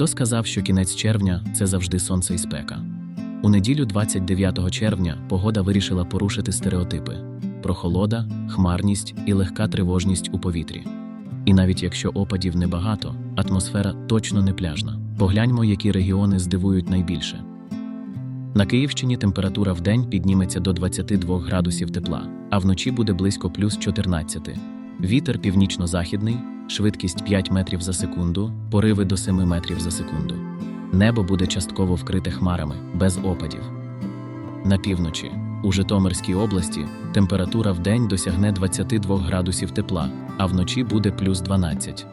Хто сказав, що кінець червня це завжди сонце і спека? У неділю 29 червня погода вирішила порушити стереотипи: прохолода, хмарність і легка тривожність у повітрі. І навіть якщо опадів небагато, атмосфера точно не пляжна. Погляньмо, які регіони здивують найбільше. На Київщині температура в день підніметься до 22 градусів тепла, а вночі буде близько плюс 14. Вітер північно-західний, швидкість 5 метрів за секунду, пориви до 7 метрів за секунду. Небо буде частково вкрите хмарами, без опадів. На півночі, у Житомирській області, температура в день досягне 22 градусів тепла, а вночі буде плюс 12.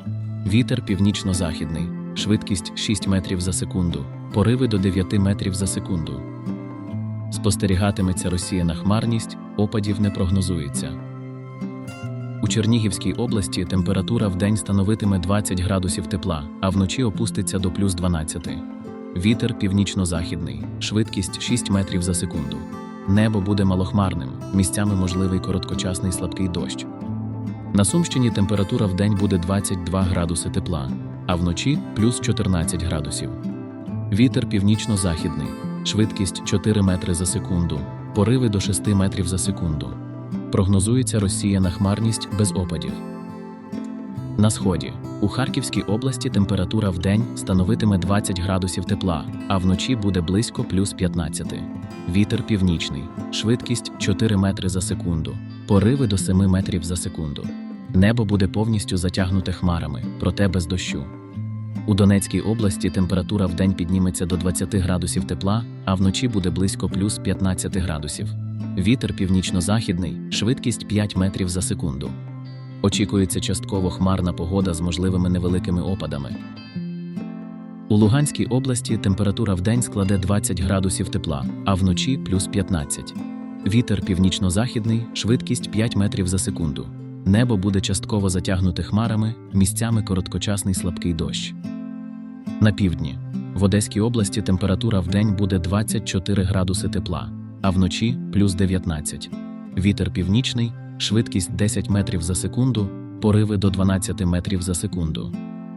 Вітер північно-західний, швидкість 6 метрів за секунду, пориви до 9 метрів за секунду. Спостерігатиметься розсіяна хмарність, опадів не прогнозується. У Чернігівській області температура в день становитиме 20 градусів тепла, а вночі опуститься до плюс 12. Вітер північно-західний, швидкість 6 метрів за секунду. Небо буде малохмарним, місцями можливий короткочасний слабкий дощ. На Сумщині температура в день буде 22 градуси тепла, а вночі плюс 14 градусів. Вітер північно-західний, швидкість 4 метри за секунду, пориви до 6 метрів за секунду. Прогнозується розсіяна хмарність без опадів. На сході у Харківській області температура в день становитиме 20 градусів тепла, а вночі буде близько плюс 15. Вітер північний, швидкість 4 метри за секунду, пориви до 7 метрів за секунду. Небо буде повністю затягнуте хмарами, проте без дощу. У Донецькій області температура в день підніметься до 20 градусів тепла, а вночі буде близько плюс 15 градусів. Вітер північно-західний, швидкість 5 метрів за секунду. Очікується частково хмарна погода з можливими невеликими опадами. У Луганській області температура в день складе 20 градусів тепла, а вночі плюс 15. Вітер північно-західний, швидкість 5 метрів за секунду. Небо буде частково затягнуте хмарами, місцями короткочасний слабкий дощ. На півдні в Одеській області температура в день буде 24 градуси тепла, а вночі плюс 19. Вітер північний, швидкість 10 метрів за секунду, пориви до 12 метрів за секунду.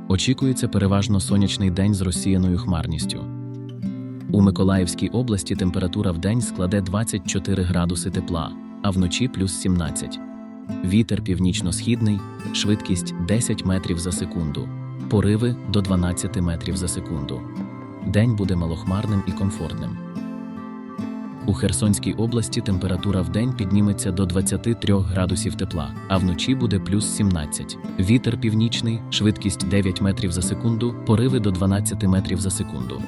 Очікується переважно сонячний день з розсіяною хмарністю. У Миколаївській області температура в день складе 24 градуси тепла, а вночі плюс 17. Вітер північно-східний, швидкість 10 метрів за секунду, пориви до 12 метрів за секунду. День буде малохмарним і комфортним. У Херсонській області температура в день підніметься до 23 градусів тепла, а вночі буде плюс 17. Вітер північний, швидкість 9 метрів за секунду, пориви до 12 метрів за секунду.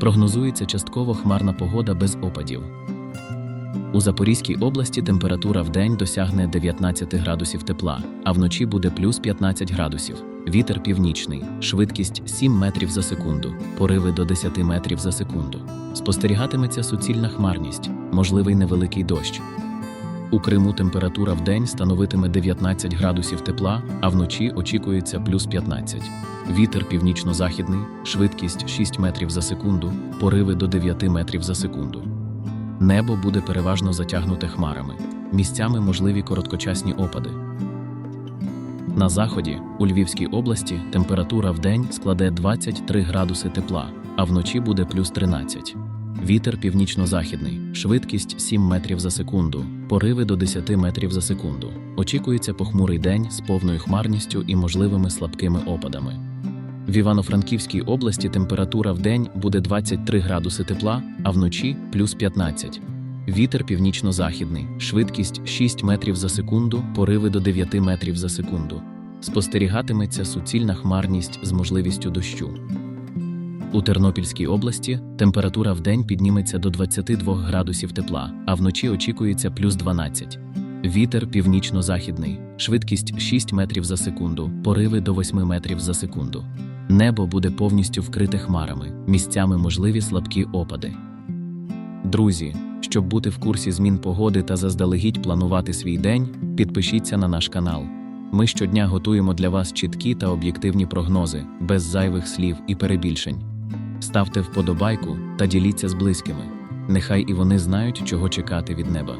Прогнозується частково хмарна погода без опадів. У Запорізькій області температура в день досягне 19 градусів тепла, а вночі буде плюс 15 градусів. Вітер північний, швидкість 7 метрів за секунду, пориви до 10 метрів за секунду. Спостерігатиметься суцільна хмарність, можливий невеликий дощ. У Криму температура в день становитиме 19 градусів тепла, а вночі очікується плюс 15. Вітер північно-західний, швидкість 6 метрів за секунду, пориви до 9 метрів за секунду. Небо буде переважно затягнуте хмарами, місцями можливі короткочасні опади. На заході, у Львівській області, температура в день складе 23 градуси тепла, а вночі буде плюс 13. Вітер північно-західний, швидкість 7 метрів за секунду, пориви до 10 метрів за секунду. Очікується похмурий день з повною хмарністю і можливими слабкими опадами. В Івано-Франківській області температура в день буде 23 градуси тепла, а вночі плюс 15. Вітер північно-західний, швидкість 6 метрів за секунду, пориви до 9 метрів за секунду. Спостерігатиметься суцільна хмарність з можливістю дощу. У Тернопільській області температура в день підніметься до 22 градусів тепла, а вночі очікується плюс 12. Вітер північно-західний, швидкість 6 метрів за секунду, пориви до 8 метрів за секунду. Небо буде повністю вкрите хмарами, місцями можливі слабкі опади. Друзі, щоб бути в курсі змін погоди та заздалегідь планувати свій день, підпишіться на наш канал. Ми щодня готуємо для вас чіткі та об'єктивні прогнози, без зайвих слів і перебільшень. Ставте вподобайку та діліться з близькими. Нехай і вони знають, чого чекати від неба.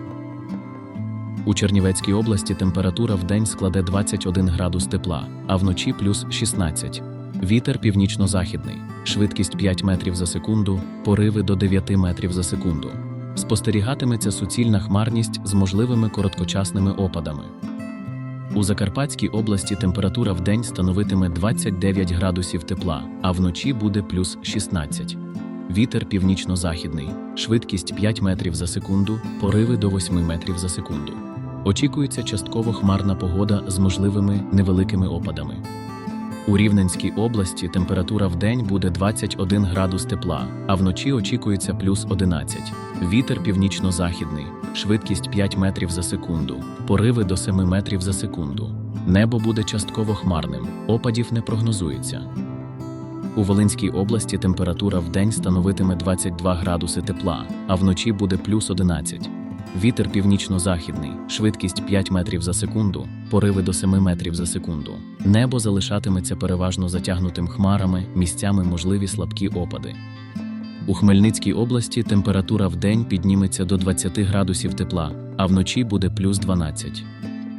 У Чернівецькій області температура в день складе 21 градус тепла, а вночі плюс 16. Вітер північно-західний, швидкість 5 метрів за секунду, пориви до 9 метрів за секунду. Спостерігатиметься суцільна хмарність з можливими короткочасними опадами. У Закарпатській області температура в день становитиме 29 градусів тепла, а вночі буде плюс 16. Вітер північно-західний, швидкість 5 метрів за секунду, пориви до 8 метрів за секунду. Очікується частково хмарна погода з можливими невеликими опадами. У Рівненській області температура в день буде 21 градус тепла, а вночі очікується плюс 11. Вітер північно-західний, швидкість 5 метрів за секунду, пориви до 7 метрів за секунду. Небо буде частково хмарним, опадів не прогнозується. У Волинській області температура в день становитиме 22 градуси тепла, а вночі буде плюс 11. Вітер північно-західний, швидкість 5 метрів за секунду, пориви до 7 метрів за секунду. Небо залишатиметься переважно затягнутим хмарами, місцями можливі слабкі опади. У Хмельницькій області температура в день підніметься до 20 градусів тепла, а вночі буде плюс 12.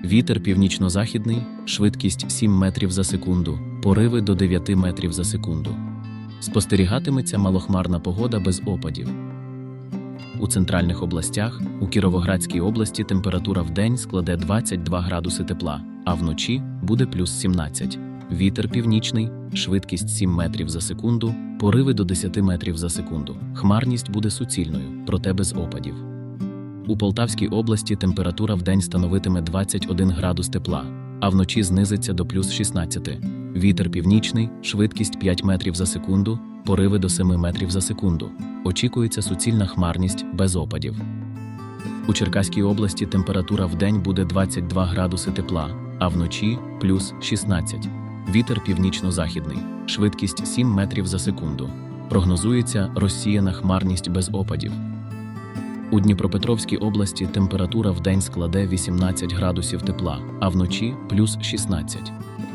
Вітер північно-західний, швидкість 7 метрів за секунду, пориви до 9 метрів за секунду. Спостерігатиметься малохмарна погода без опадів. У центральних областях, у Кіровоградській області температура в день складе 22 градуси тепла, а вночі буде плюс 17. Вітер північний, швидкість 7 метрів за секунду, пориви до 10 метрів за секунду. Хмарність буде суцільною, проте без опадів. У Полтавській області температура в день становитиме 21 градус тепла, а вночі знизиться до плюс 16. Вітер північний, швидкість 5 метрів за секунду, пориви до 7 метрів за секунду. Очікується суцільна хмарність без опадів. У Черкаській області температура в день буде 22 градуси тепла, а вночі плюс 16. Вітер північно-західний, швидкість 7 метрів за секунду. Прогнозується розсіяна хмарність без опадів. У Дніпропетровській області температура в день складе 18 градусів тепла, а вночі плюс 16.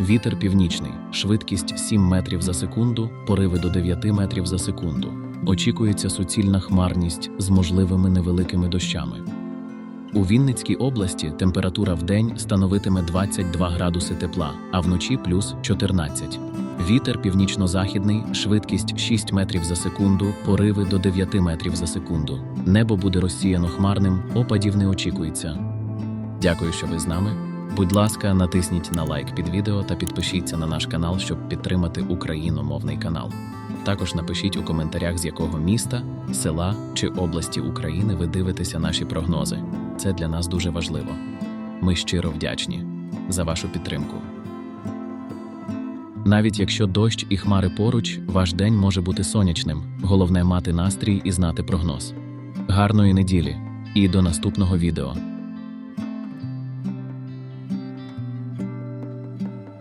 Вітер північний, швидкість 7 метрів за секунду, пориви до 9 метрів за секунду. Очікується суцільна хмарність з можливими невеликими дощами. У Вінницькій області температура в день становитиме 22 градуси тепла, а вночі плюс 14. Вітер північно-західний, швидкість 6 метрів за секунду, пориви до 9 метрів за секунду. Небо буде розсіяно хмарним, опадів не очікується. Дякую, що ви з нами. Будь ласка, натисніть на лайк під відео та підпишіться на наш канал, щоб підтримати україномовний канал. Також напишіть у коментарях, з якого міста, села чи області України ви дивитеся наші прогнози. Це для нас дуже важливо. Ми щиро вдячні за вашу підтримку. Навіть якщо дощ і хмари поруч, ваш день може бути сонячним. Головне мати настрій і знати прогноз. Гарної неділі і до наступного відео.